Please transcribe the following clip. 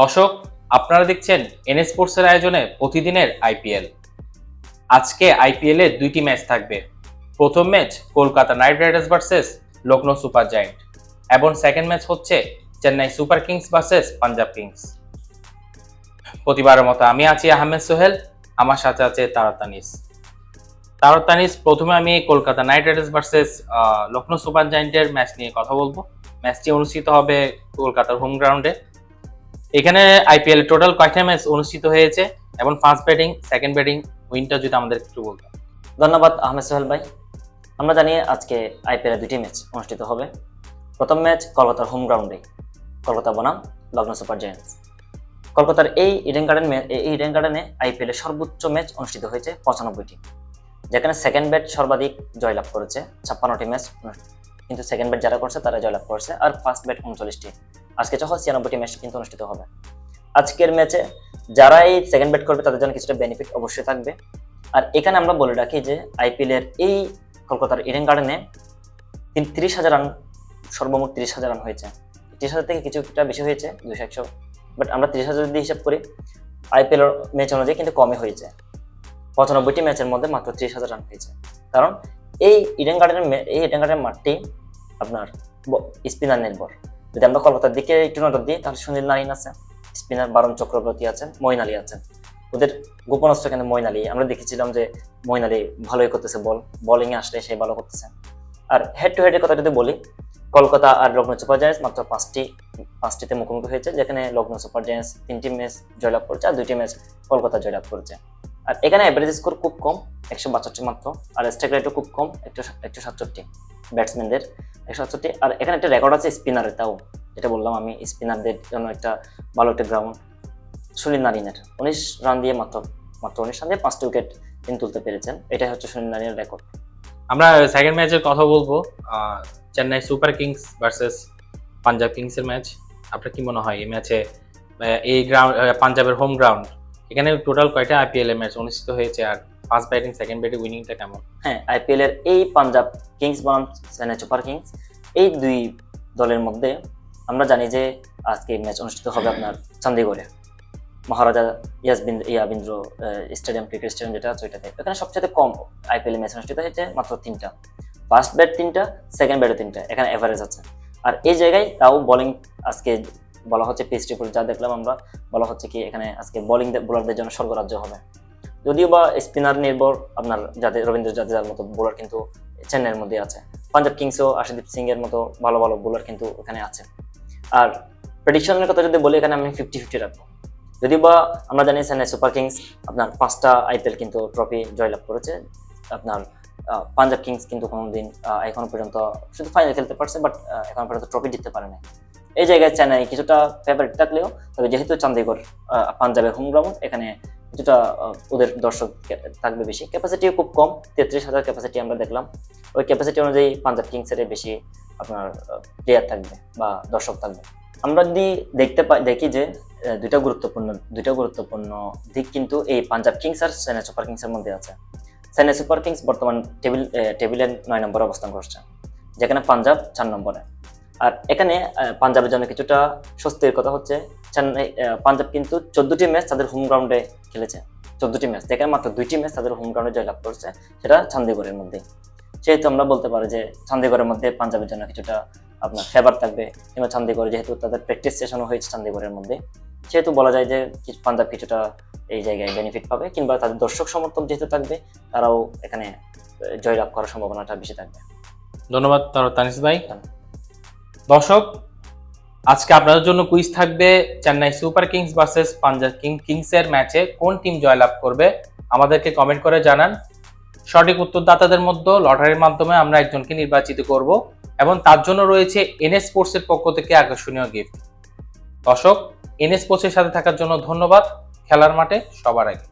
দর্শক, আপনারা দেখছেন এন স্পোর্টসের আয়োজনে প্রতিদিনের আইপিএল। আজকে আইপিএল দুইটি ম্যাচ থাকবে। প্রথম match Kolkata Knight Riders versus Lucknow Super Giant এবং সেকেন্ড ম্যাচ হচ্ছে Chennai Super Kings versus Punjab Kings. প্রতিবারের মতো আমি আছি আহমেদ সোহেল, আমার সাথে আছে তারাতানিস তারাতানিস প্রথমে আমি Kolkata Knight Riders versus Lucknow Super জায়েন্টের match নিয়ে কথা বলব। ম্যাচটি অনুষ্ঠিত হবে কলকাতার হোম গ্রাউন্ডে। এখানে আইপিএল টোটাল কয়টা ম্যাচ অনুষ্ঠিত হয়েছে? এবং ফার্স্ট ব্যাটিং সেকেন্ড ব্যাটিং উইনটা যদি আমাদের একটু বলতেন ধন্যবাদ, আহমেদ সোহেল ভাই। আমরা জানি আজকে আইপিএল দুটি ম্যাচ অনুষ্ঠিত হবে। প্রথম ম্যাচ কলকাতার হোম গ্রাউন্ডে কলকাতা বনাম, লগ্ন সুপার জায়ান্টস। কলকাতার এই ইডেন গার্ডেন এই ইডেন গার্ডেনে আইপিএল এর সর্বোচ্চ ম্যাচ অনুষ্ঠিত হয়েছে পঁচানব্বইটি। যেখানে সেকেন্ড ব্যাট সর্বাধিক জয়লাভ করেছে, ছাপ্পান্নটি ম্যাচ কিন্তু সেকেন্ড ব্যাট যারা করছে, তারা জয়লাভ করছে। আর ফার্স্ট ব্যাট উনচল্লিশটি। আজকে যখন ছিয়ানব্বইটি ম্যাচ কিন্তু অনুষ্ঠিত হবে। আজকের ম্যাচে যারা এই সেকেন্ড ব্যাট করবে, তাদের জন্য কিছুটা বেনিফিট অবশ্যই থাকবে। আর এখানে আমরা বলে রাখি যে আইপিএল এর এই কলকাতার ইডেন গার্ডেনে তিরিশ হাজার রান সর্বমোট তিরিশ হাজার রান হয়েছে। তিরিশ হাজার থেকে কিছুটা বেশি হয়েছে দুশো একশো। বাট আমরা তিরিশ হাজার যদি হিসাব করি আইপিএল ম্যাচ অনুযায়ী কিন্তু কমই হয়েছে। পঁচানব্বইটি ম্যাচের মধ্যে মাত্র তিরিশ হাজার রান হয়েছে। কারণ এই ইডেন গার্ডেনের এই ইডেন গার্ডেনের মাঠটি আপনার স্পিনার নির্ভর যদি আমরা কলকাতার দিকে একটু নজর দিই, তাহলে সুনীল নারিন আছে স্পিনার বারণ চক্রবর্তী আছেন মইন আলী আছেন। ওদের গোপন অস্ত্র কিন্তু মইন আলী আমরা দেখেছিলাম যে মইন আলী ভালোই করতেছে বল বোলিং এ আসলে সে ভালো করতেছে। আর হেড টু হেডের কথা যদি বলি, কলকাতা আর লগ্ন সুপার জায়ান্টস মাত্র পাঁচটি, পাঁচটিতে মুখোমুখি হয়েছে, যেখানে লগ্ন সুপার জায়ান্টস তিনটি ম্যাচ জয়লাভ করেছে আর দুইটি ম্যাচ কলকাতা জয়লাভ করেছে। আর এখানে অ্যাভারেজ স্কোর খুব কম, একশো বাষট্টি মাত্র, আর স্ট্রাইক রেটও খুব কম একশো একশো সাতষট্টি। ব্যাটসম্যানদের। একশো সাতষট্টি আর এখানে একটা রেকর্ড আছে স্পিনারের তাও, যেটা বললাম আমি স্পিনারদের জন্য একটা ভালো একটা গ্রাউন্ড সুনীল নারিনের। উনিশ রান দিয়ে মাত্র মাত্র উনিশ রান দিয়ে পাঁচটি উইকেট তিনি তুলতে পেরেছেন। এটাই হচ্ছে সুনীল নারিনের রেকর্ড আমরা সেকেন্ড ম্যাচের কথা বলব Chennai Super Kings versus Punjab কিংসের ম্যাচ আপনার কি মনে হয় এই ম্যাচে এই গ্রাউন্ড পাঞ্জাবের হোম গ্রাউন্ড এখানে টোটাল কয়টা আইপিএল ম্যাচ অনুষ্ঠিত হয়েছে আর ফার্স্ট ব্যাটিং সেকেন্ড ব্যাটিং উইনিংটা কেমন? হ্যাঁ আইপিএল এর এই পাঞ্জাব কিংস বনাম চেন্নাই সুপার কিংস এই দুই দলের মধ্যে আমরা জানি যে আজকে ম্যাচ অনুষ্ঠিত হবে আপনার চণ্ডীগড়ে Maharaja Yadavindra Yadavindra stadium cricket stadium যেটা আছে ওইটাতে। এখানে সবচেয়ে কম আইপিএল ম্যাচ অনুষ্ঠিত হয়েছে মাত্র তিনটা। ফার্স্ট ব্যাট তিনটা সেকেন্ড ব্যাটে তিনটা, এখানে এভারেজ আছে। আর এই জায়গায় তাও বোলিং আজকে বলা হচ্ছে পিচ রিপোর্ট যা দেখলাম আমরা, বলা হচ্ছে কি এখানে আজকে বোলিং বোলারদের জন্য স্বর্গরাজ্য হবে। যদিও বা স্পিনার নির্ভর আপনার যাদের রবীন্দ্র জাদেজার মতো বোলার কিন্তু চেন্নাইয়ের মধ্যে আছে। পাঞ্জাব কিংসও আশাদীপ সিং এর মতো ভালো ভালো বোলার কিন্তু ওখানে আছে। আর প্রেডিকশনের কথা যদি বলি এখানে আমি ফিফটি ফিফটি রাখব। যদিও বা আমরা জানি চেন্নাই সুপার কিংস আপনার পাঁচটা আইপিএল কিন্তু ট্রফি জয়লাভ করেছে। আপনার পাঞ্জাব কিংস কিন্তু কোনোদিন এখনও পর্যন্ত শুধু ফাইনাল খেলতে পারছে বাট এখনও পর্যন্ত ট্রফি জিততে পারে না এই জায়গায় চেন্নাই কিছুটা ফেভারিট থাকলেও তবে যেহেতু আহ, পাঞ্জাবের হোম গ্রাউন্ড এখানে আহ, ওদের দর্শক থাকবে বেশি। ক্যাপাসিটিও খুব কম তেত্রিশ হাজার ক্যাপাসিটি আমরা দেখলাম। ওই ক্যাপাসিটি অনুযায়ী পাঞ্জাব কিংসের বেশি আপনার প্লেয়ার থাকবে বা দর্শক থাকবে। আমরা যদি দেখতে পাই দেখি যে দুইটা গুরুত্বপূর্ণ দুইটা গুরুত্বপূর্ণ দিক কিন্তু এই পাঞ্জাব কিংস আর চেন্নাই সুপার কিংসের মধ্যে আছে। চেন্নাই সুপার কিংস বর্তমান টেবিল টেবিলের নয় নম্বরে অবস্থান করছে যেখানে পাঞ্জাব চার নম্বরে। আর এখানে পাঞ্জাবের জন্য কিছুটা স্বস্তির কথা হচ্ছে চেন্নাই পাঞ্জাব কিন্তু চোদ্দটি ম্যাচ তাদের হোম গ্রাউন্ডে খেলেছে। চোদ্দটি ম্যাচ যেখানে মাত্র দুইটি ম্যাচ তাদের হোম গ্রাউন্ডে জয়লাভ করছে সেটা চণ্ডীগড়ের মধ্যে। সেহেতু আমরা বলতে পারি যে চণ্ডীগড়ের মধ্যে পাঞ্জাবের জন্য কিছুটা আপনার ফেভার থাকবে কিংবা চণ্ডীগড় যেহেতু তাদের প্র্যাকটিস সেশনও হয়েছে চণ্ডীগড়ের মধ্যে সেহেতু বলা যায় যে পাঞ্জাব কিছুটা এই জায়গায় বেনিফিট পাবে কিংবা তাদের দর্শক সমর্থন যেহেতু থাকবে তারাও এখানে জয়লাভ করার সম্ভাবনাটা বেশি থাকবে। ধন্যবাদ তার- তানিস ভাই। দর্শক, আজকে আপনাদের জন্য কুইজ থাকবে Chennai Super Kings versus Punjab King, কিংসের ম্যাচে কোন টিম জয়লাভ করবে, আমাদেরকে কমেন্ট করে জানান। সঠিক উত্তরদাতাদের মধ্যে লটারির মাধ্যমে আমরা একজনকে নির্বাচিত করব এবং তার জন্য রয়েছে এনএস স্পোর্টসের পক্ষ থেকে আকর্ষণীয় গিফট দর্শক এনএস স্পোর্টসের সাথে থাকার জন্য ধন্যবাদ। খেলার মাঠে সবার আগে।